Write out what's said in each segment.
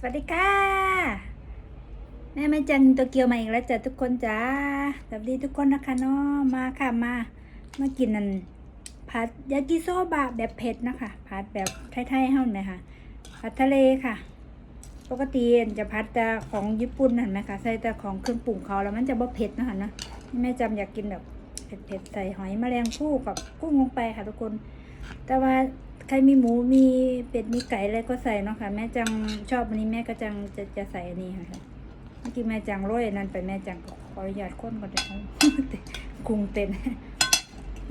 สวัสดีค่ะแม่ไม่จันตัวเกียวมาอีกแล้วจ้ะทุกคนจ้าสวัสดีทุกคนนะคะเนาะมาค่ะมามากินนันผัดยากิโซบะแบบเผ็ดนะคะผัดแบบไทยๆเท่าหนไหมคะผัดทะเลค่ะ ปกติจะผัดแต่ของญี่ปุ่นนั่นไหมคะใส่แต่ของเครื่องปรุงเขาแล้วมันจะบ่เผ็ดนะคะนะแม่จำอยากกินแบบเผ็ดๆใส่หอยแมลงภู่กับกุ้งลงไปค่ะทุกคน แต่ว่า ใครมีหมูมีเป็ดมีไก่อะไรก็ใส่เนาะค่ะ แม่จังชอบอันนี้แม่ก็จังจะจะใส่อันนี้ค่ะเมื่อกี้แม่จังโรยอันนั่นไปแม่จังก็ขออนุญาตค้นก่อนเดี๋ยวกรุงเต็น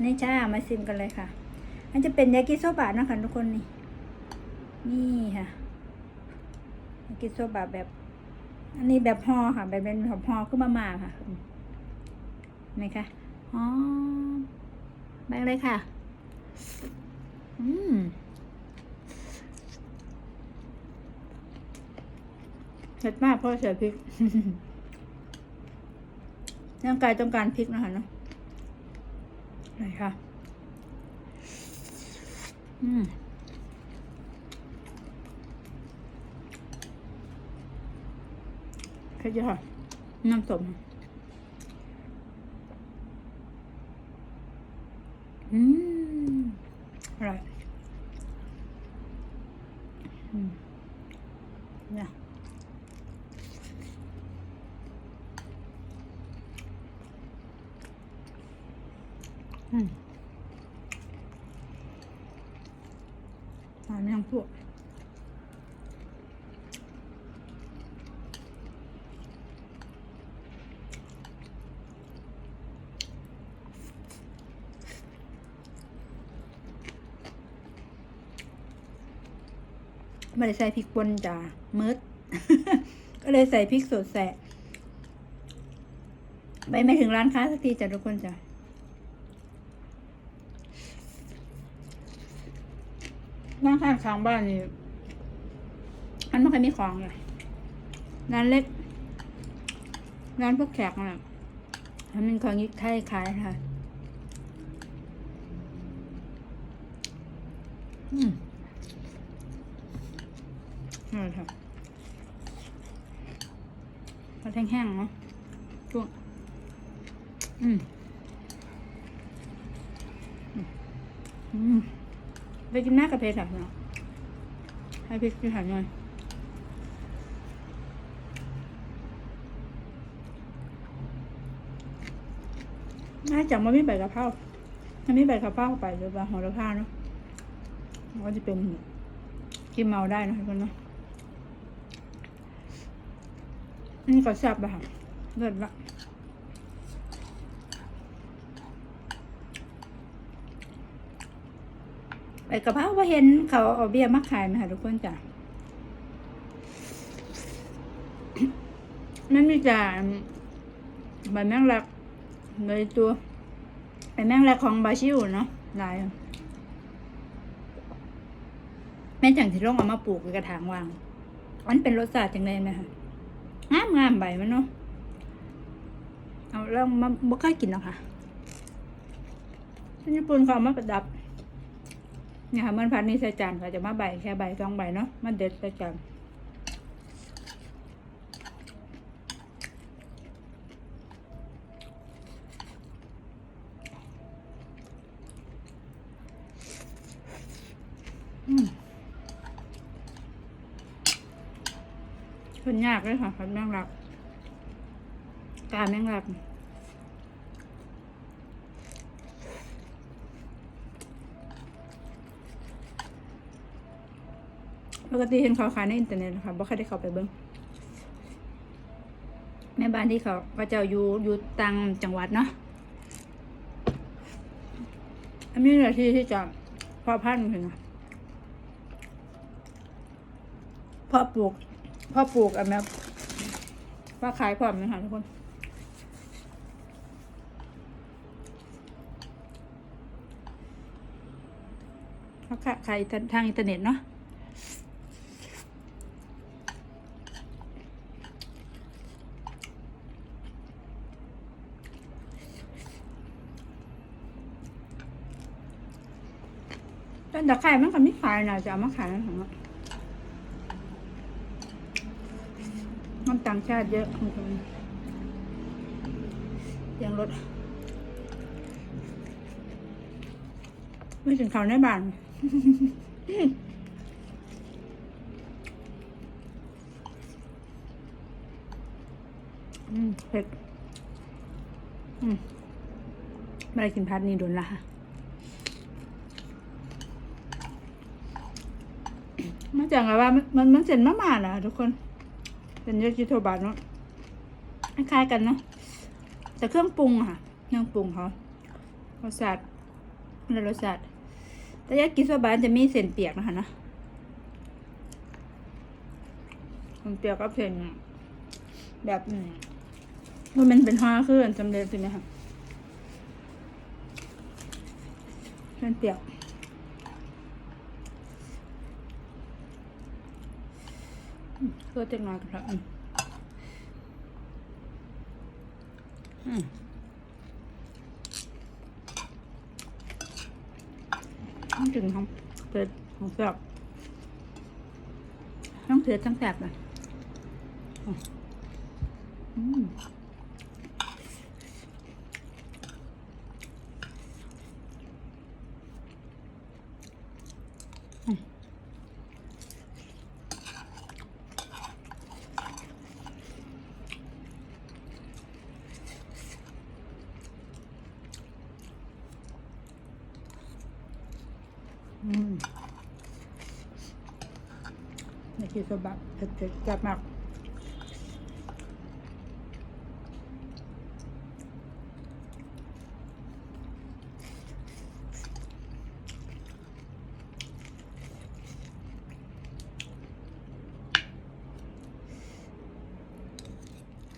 นี่จ้ามาซิมกันเลยค่ะอันจะเป็นยากิโซบะเนาะค่ะทุกคนนี่นี่ค่ะยากิโซบะแบบ อันนี้แบบห่อค่ะ แบบเป็นแบบห่อขึ้นมามาค่ะเห็นไหมคะอ๋อไปเลยค่ะ อืมเผ็ดมากเพราะใส่พริกร่างกายต้องการพริกนะคะเนาะไหนคะอืมเผ็ดยอะค่ะน้ำส้มอืม อร่อยอืมเนี่ยอืมหอมยังพวก ไม่ได้ใส่พริกป่นจ้ามืดก็เลยใส่พริกสดแสะไปไม่ถึงร้านค้าสักทีจ้ะทุกคนจ้ะร้านข้างข้างบ้านนี่อันไม่เคอยมีของเลยร้านเล็กร้านพวกแขกน่ะมันเป็นของยิกไทยขายค่ะ อืม นี่ค่ะปลาแห้งๆเนาะช่วงอืมอืมไปกินหน้ากระเพราค่ะเนาะให้พริกกินหันหน่อยน่าจะมันไม่ใบกะเพราถ้าม่ใบกะเพราเข้าไปหรือว่าหัวละพาเนาะก็จะเป็นกินเมาได้นะทุกคนเนาะ อันนี้ก็แซ่บอะค่ะเลิศละไปกระเพราว่าเห็นเขาเอาเบี้ยมาขายไหมคะทุกคนจ้ะมันมีจ่าใบแมงลักในตัวใบแมงลักของบาชิวเนาะหลายแม่จังที่ลงเอามาปลูกในกระถางวางมันเป็นรสชาติจังเลยไหมคะ งามงามใบมันเนาะเอาแล้วมาบ่เคยกินหรอกค่ะที่ญี่ปุ่นเขามาประดับเนี่ยค่ะมันพันนี่ใส่จานก็จะมาใบแค่ใบสองใบเนาะมันเด็ดใส่จานอืม คนยากเลยค่ะพันแมงลักกาแมงลักปกติเห็นเขาขายในอินเทอร์เน็ตนะคะบ่เคยได้เข้าไปเบิ่งแม่บ้านที่เขาก็จะอยู่อยู่ต่างจังหวัดเนาะอันนี้หน้าที่ที่จะพาะพันธุ์เห็นนะพาะปลูก พาะปลูกอันนี้ว่าขายพร้อมนะคะทุกคนเขาขายทางอินเทอร์เน็ตเนาะต้นตะไครมันก็ไม่ขายนะจะเอามาขายนะของ มันต่างชาติเยอะคุณผู้ชมเสียังรถไม่ถึงเขาในบ้านอืมเผ็ด อืมไม่ได้กินพัดนี่โดนละค่ะมาจากอะไรว่ามันมันเส้นมะม่าน่ะทุกคน เป็นยากิโทบะเนาะคล้ายกันเนาะแต่เครื่องปรุงอะค่ะเครื่องปรุงเขารสชาติและรสชาติแต่ยากิโซบะจะมีเส้นเปียกนะคะนะเส้นเปียกก็เส้นแบบมมันเป็นห่อคืออันสำเร็จใช่ไหมคะเส้นเปียก เพื่อจะงอยกันแล้วอืมต้องถึงของเปิดของแสบต้องเถือทั้งแสบนะอืม นี่คือสบับเผ็ดๆจัดมาก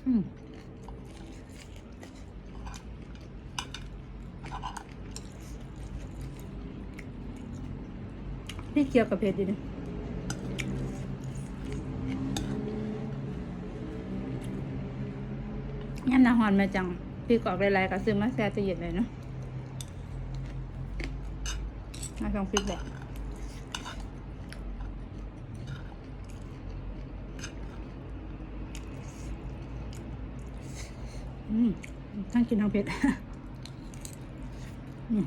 อืม พี่เกี่ยวกับเผ็ดดีนะยำนาหอนมาจัง พี่กรอกหลายๆก็ซื้อมาแช่ตู้เย็นเลยเนาะมาลองฟิตแบบอืมทั้งกินทั้งเผ็ดอืม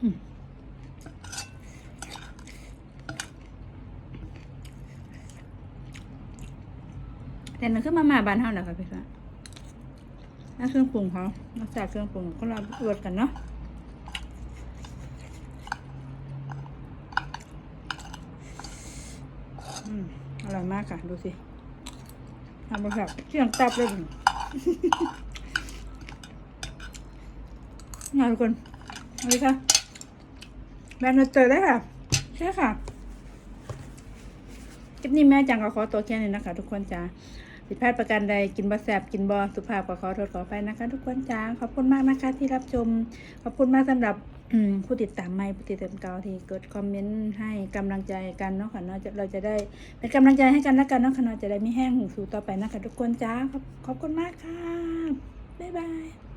แต่มันคือมาม่าบ้านเฮาแหละค่ะพี่ฟ้านั่นเครื่องปรุงเขานอกจากเครื่องปรุงก็เรารวดกันเนาะอร่อยมากค่ะ ดูสิทำมาแบบเที่ยงตับเลยนี่งานทุกคนเอาเลยค่ะ แบรนด์เจอได้ค่ะใช่ค่ะคลิปนี้แม่จังก็ขอตัวแค่นี้นะคะ ทุกคนจ้าผิดพลาดประการใดกินบะแสบกินบอสุภาพก็ขอโทษขอไปนะคะ ทุกคนจ้าขอบคุณมากนะคะ ที่รับชม ขอบคุณมากสำหรับผู้ติดตามใหม่ผู้ติดตามเก่าที่กดคอมเมนต์ให้กำลังใจกันเนาะค่ะเนาะจะเราจะได้เป็นกำลังใจให้กันแล้วกันเนาะค่ะเนาะจะได้ไม่แห้งหูสูต่อไปนะคะ ทุกคนจ้าขอบขอบคุณมากค่ะบ๊ายบาย